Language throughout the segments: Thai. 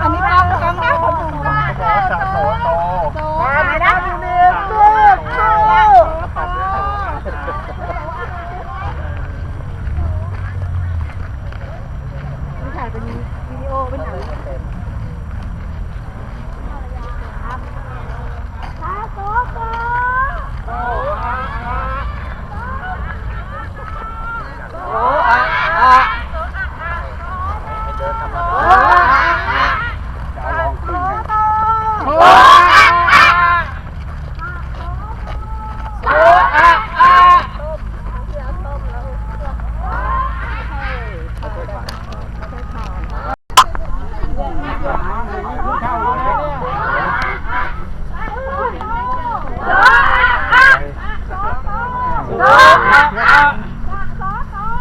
อันนี้กล้องกล้องโตโตโตโ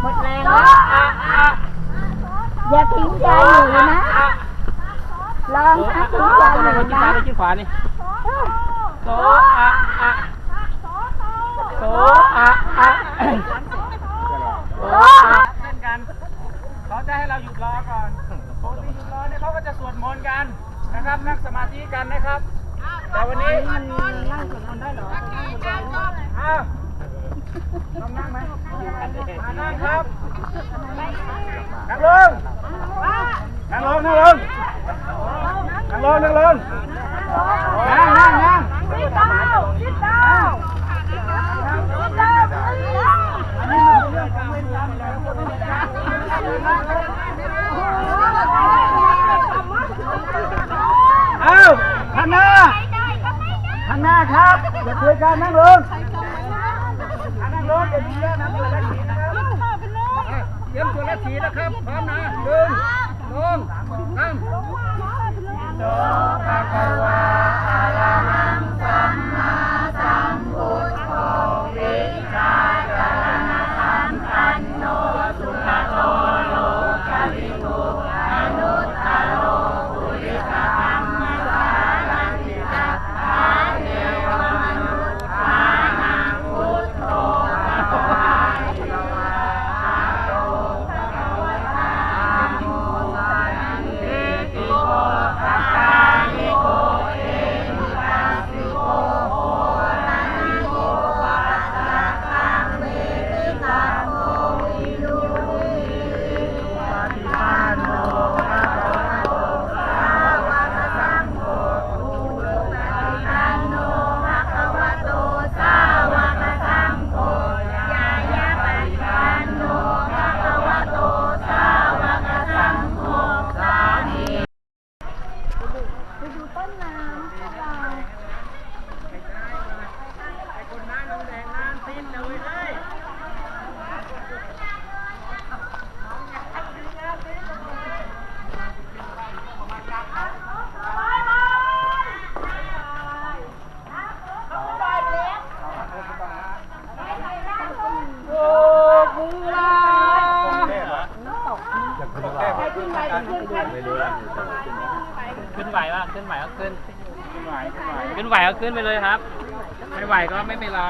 một làng dạ, đó và kiểm tra người má lon hát kiếm ra người má chứ khóa đi số a a. Số a a. Số a. นั่งลงนั่งลงนั่งลงนั่งนั่งนั่งซิดดาวซิดดาวซิดดาวซิดดาวเอาข้างหน้าข้างหน้าครับอย่าคุยกันนั่งลงนั่งลงเดี๋ยวมีเยอะนะเดี๋ยวละทีนั่งลงเตรียมตัวละทีนะครับพร้อมนะหนึ่ง Om. Om. Indokakawa alaman. ล่นน้ำสบายไอ้คนหน้าน้องแดงน้ำสิ้นเลยนะ ไหวก็ขึ้นไปเลยครับ ไม่ไหวก็ไม่เป็นไร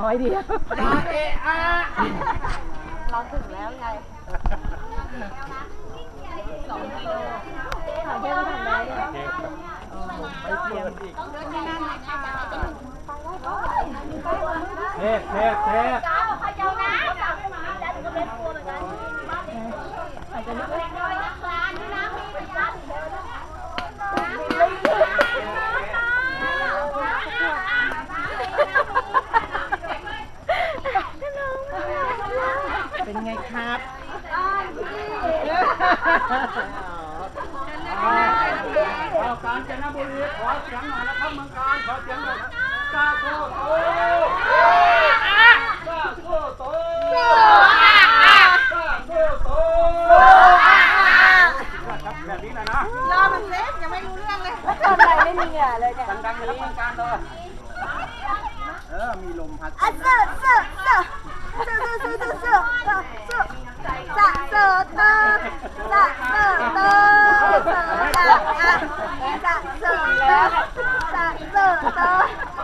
น้อยเดียวเออาเราถึงแล้วไงสองกิโลสองแค่ทำได้ไปเที่ยวอีกเทพเทพเทพุรีขอเสียงหน่อยนะครับมังกรขอเสียงหน่อยนะาโกโตซาโกโตซาโกโตครับแบบนี้นะนะรอมันเล็กยังไม่รู้เรื่องเลยแล้วทำอะไรไม่มีเงื่อเลยเนี่ยดังๆนะครับเมืองการโตเออมีลมพัดอะเสือเสือเสือเสือเสือเสือเสือเสือจะเสือเตอจะเสือเตอ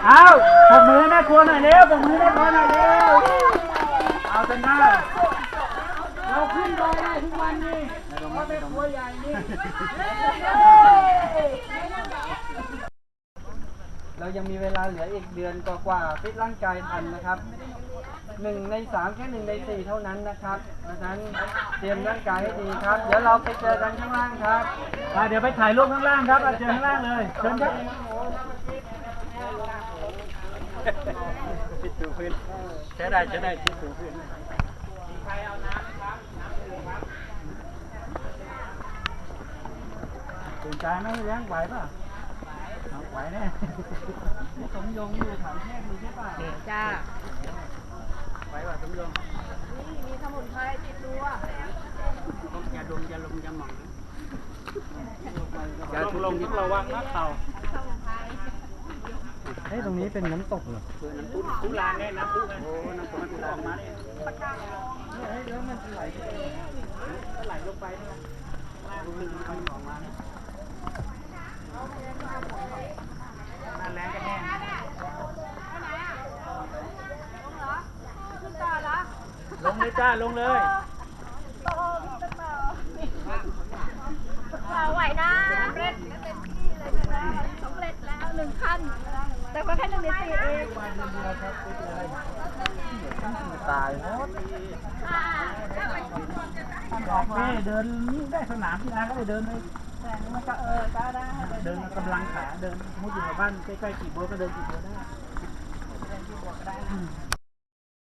เอาปกมือแม่ครัวหน่อยเร็วปกมือแม่ครัวหน่อยเร็ว เอาจนหน้าเราขึ้นดอยได้ทุกวันนี่เพราะแม่ครัวใหญ่นี่ เรายังมีเวลาเหลืออีกเดือนกว่าๆฟิตร่างกายทันนะครับ หนึ่งในสามแค่หนึ่งในสี่เท่านั้นนะครับดังนั้นเตรียมร่างกายให้ดีครับ เดี๋ยวเราไปเจอกันข้างล่างครับอ่าเดี๋ยวไปถ่ายรูปข้างล่างครับอะเจอข้างล่างเลยเชิญครับทิศสูพื้นใช้ได้ใช้ได้ทิศสูพื้นตื่นใจไหมเลี้ยงไหวป่ะเอาไหวแน่สมยงอยู่ถามแค่ดูใช่ป่ะจ้าไห วป่ะสมยงมีสมุนไพรติดตัวอย่าดมอย่าลมอย่าหมองอย่าทุลงทุระวังนะเต่าเฮ้ยตรงนี้เป็นน้ำตกเหรอน้ำพุพุลานเนี่ยน้ำพุโอ้น้ำพุมันออกมาเนี่ยเฮ้ยแล้วมันไหลไปไหลลงไปเนี่ยล่างลึกมันออกมาเนี่ยหน้าแรงก็แห้ง ลง เลยจ้าลงเลยไหวนะสำเร็จเต็มที่เลยนะสำเร็จแล้วหนึ่งขั้น แต่ก็แค่หนึ่งในสี่เองตายหมดบอกแม่เดินได้สนามที่ร้านก็ไปเดินเลยแต่มันก็เออก็ได้ เดินกำลังขาเดินมุดอยู่ในบ้านใกล้ๆกี่โบก็เดินกี่โบได้เดินกี่โบก็ได้